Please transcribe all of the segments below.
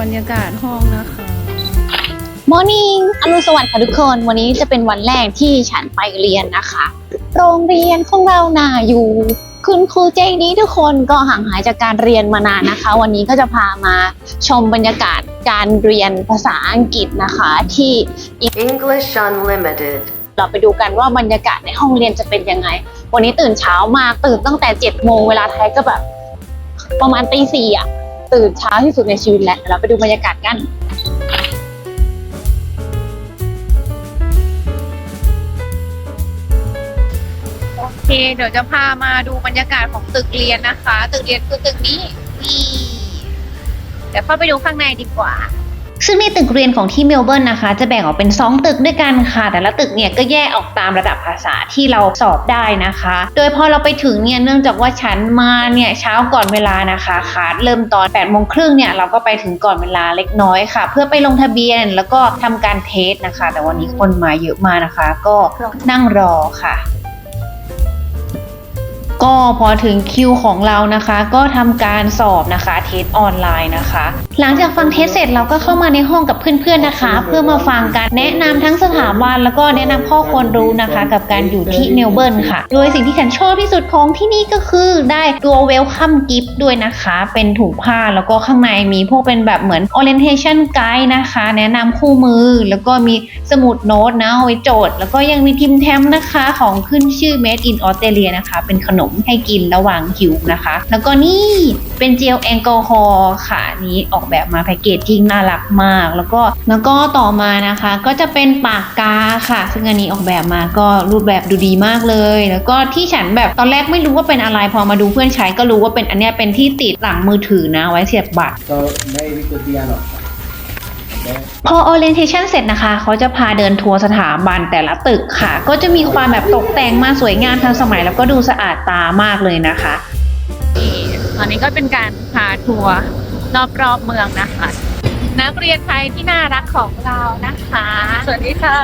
บรรยากาศห้องนะคะมอร์นิ่งอรุณสวัสดิ์ค่ะทุกคน วันนี้จะเป็นวันแรกที่ฉันไปเรียนนะคะ โรงเรียนของเราน่าอยู่ คุณครูใจดีทุกคนก็ห่างหายจากการเรียนมานานนะคะ วันนี้ก็จะพามาชมบรรยากาศการเรียนภาษาอังกฤษนะคะที่ English Unlimited. เราไปดูกันว่าบรรยากาศในห้องเรียนจะเป็นยังไง วันนี้ตื่นเช้ามากตื่นตั้งแต่7จ็ดโมงเวลาไทยก็แบบ ประมาณตีสี่อะ ตื่นเช้าที่สุดในชีวิตแล้วเราไปดูบรรยากาศกันโอเค เดี๋ยวจะพามาดูบรรยากาศของตึกเรียนนะคะ ตึกเรียนคือตึกนี้นี่เดี๋ยวเข้าไปดูข้างในดีกว่า ซึ่งในตึกเรียนของที่เมลเบิร์นนะคะ จะแบ่งออกเป็น 2 ตึกด้วยกันค่ะ แต่ละตึกเนี่ยก็แยกออกตามระดับภาษาที่เราสอบได้นะคะ โดยพอเราไปถึงเนี่ยเนื่องจากว่าฉันมาเนี่ยเช้าก่อนเวลานะคะคาสเริ่มตอน8ปดโมงครึ่งเนี่ยเราก็ไปถึงก่อนเวลาเล็กน้อยค่ะ เพื่อไปลงทะเบียนแล้วก็ทำการเทสนะคะ แต่วันนี้คนมาเยอะมากนะคะ ก็นั่งรอค่ะ ก็พอถึงคิวของเรานะคะ ก็ทำการสอบนะคะเทสออนไลน์นะคะ หลังจากฟังเทสเสร็จเราก็เข้ามาในห้องกับเพื่อนๆนะคะ เพื่อมาฟังการแนะนำทั้งสถาบันแล้วก็แนะนำข้อควรรู้นะคะ กับการอยู่ที่เมลเบิร์นค่ะ โดยสิ่งที่ฉันชอบที่สุดของที่นี่ก็คือได้ตัวเวลคัมกิฟต์ด้วยนะคะ เป็นถุงผ้าแล้วก็ข้างในมีพวกเป็นแบบเหมือน orientation guide นะคะ แนะนำคู่มือแล้วก็มีสมุดโน้ตนะเอาไว้โจทย์ แล้วก็ยังมีทิมแทมนะคะ ของขึ้นชื่อ made in Australia นะคะ เป็นขนมให้กินระหว่างหิวนะคะ แล้วก็นี่เป็นเจลแอลกอฮอล์ค่ะนี้ออกแบบมาแพคเกจจิ้งน่ารักมาก แล้วก็แล้วก็ต่อมานะคะ ก็จะเป็นปากกาค่ะ ซึ่งอันนี้ออกแบบมาก็รูปแบบดูดีมากเลย แล้วก็ที่ฉันแบบตอนแรกไม่รู้ว่าเป็นอะไรพอมาดูเพื่อนใช้ก็รู้ว่าเป็นอันเนี้ยเป็นที่ติดหลังมือถือนะไว้เสียบบัตร So maybe could be an option. Okay. พอ orientation เสร็จนะคะ เขาจะพาเดินทัวร์สถาบันแต่ละตึกค่ะ ก็จะมีความแบบตกแต่งมาสวยงามทันสมัย แล้วก็ดูสะอาดตามากเลยนะคะนี่ตอนนี้ก็เป็นการพาทัวร์รอบๆเมืองนะคะ นักเรียนไทยที่น่ารักของเรานะคะ สวัสดีค่ะ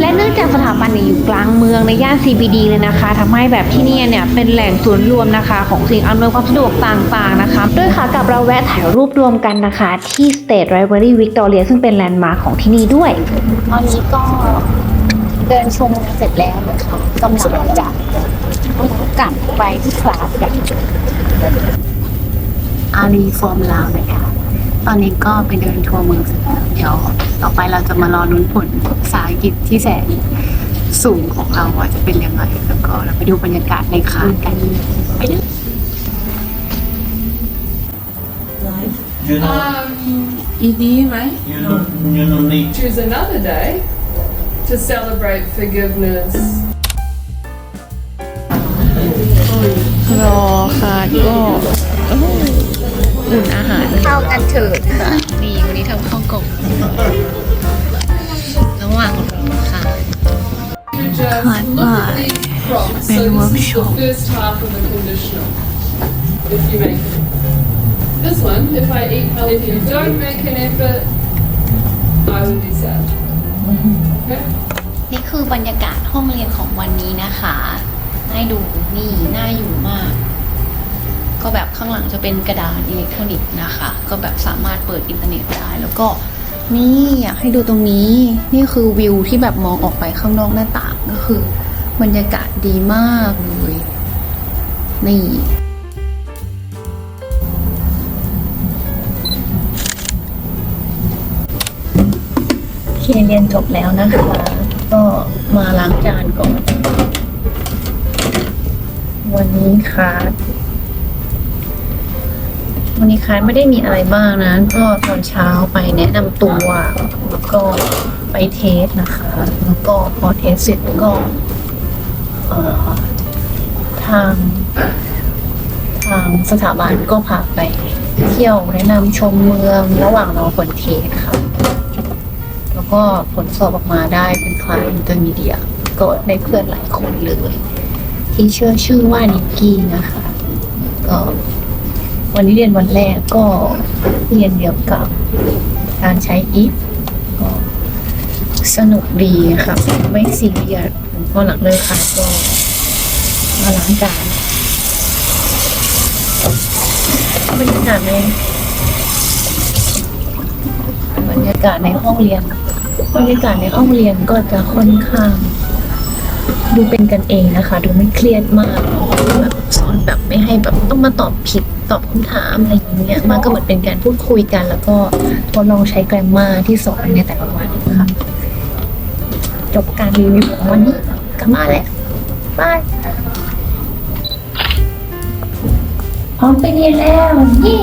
และเนื่องจากสถาบันเนี่ยอยู่กลางเมืองในย่าน CBD เลยนะคะทำให้แบบที่นี่เนี่ยเป็นแหล่งศูนย์รวมนะคะ ของสิ่งอำนวยความสะดวกต่างๆนะคะโดยขากลับเราแวะถ่ายรูปรวมกันนะคะ ที่ State Library Victoria ซึ่งเป็นแลนด์มาร์คของที่นี่ด้วย ตอนนี้ก็เดินชมเสร็จแล้วนะคะกำลังจะกลับไปที่คลาสกันอารีฟอร์มลาวนะคะ ตอนนี้ก็ไปเดินทัวร์เมืองเสร็จแล้วเดี๋ยวต่อไปเราจะมารอลุ้นผลภาษาอังกฤษที่แสนสูงของเราว่าจะเป็นยังไง แล้วก็เราไปดูบรรยากาศในคลาสกันไปเลย You know, Um, ED, right? you don't, you don't need Choose another day to celebrate forgiveness. รอค่ะก็อุ่ นอาหารเข้ากันเถิดค่ะนี่วันนี้ทำข้าวกล่องระหว่างรอค่ะ You just Hot look at pie. these prompts. Been So this is the workshop. first half of the conditional. If you make it. This one, if I eat healthy, if you don't make an effort, I will be sad. Okay? นี่คือบรรยากาศห้องเรียนของวันนี้นะคะ ให้ดูนี่น่าอยู่มาก ก็แบบข้างหลังจะเป็นกระดานอิเล็กทรอนิกส์นะคะ ก็แบบสามารถเปิดอินเทอร์เน็ตได้ แล้วก็นี่อยากให้ดูตรงนี้นี่คือวิวที่แบบมองออกไปข้างนอกหน้าต่างก็คือ บรรยากาศดีมากเลยนี่เคเรียนจบแล้วนะคะ ก็มาล้างจานก่อน วันนี้คลาส วันนี้คลาสไม่ได้มีอะไรมากนะ ก็ตอนเช้าไปแนะนำตัวแล้วก็ไปเทสนะคะ แล้วก็พอเทสเสร็จก็ทางทางสถาบันก็พาไปเที่ยวแนะนำชมเมืองระหว่างรอผลเทสค่ะ แล้วก็ผลสอบออกมาได้เป็นคลาสอินเตอร์มีเดียก็ได้เพื่อนหลายคนเลย ที่เชื่อชื่อว่านิกกี้นะคะ ก็ วันนี้เรียนวันแรกก็เรียนเกี่ยวกับการใช้ if ก็สนุกดีค่ะ ไม่ซีเรียสพอหลังเลิกค่ะก็มาล้างจานบรรยากาศในบรรยากาศในห้องเรียน บรรยากาศในห้องเรียนก็จะค่อนข้าง ดูเป็นกันเองนะคะ ดูไม่เครียดมากแบบสอนแบบไม่ให้แบบต้องมาตอบผิด ตอบคำถามอะไรอย่างเงี้ยมันก็เหมือนเป็นการพูดคุยกัน แล้วก็ทดลองใช้แกรมมาที่สอนในแต่ละวันนะคะจบการรีวิวของวันนี้กลับมาแล้วบายพร้อมไปเรียนแล้วนี่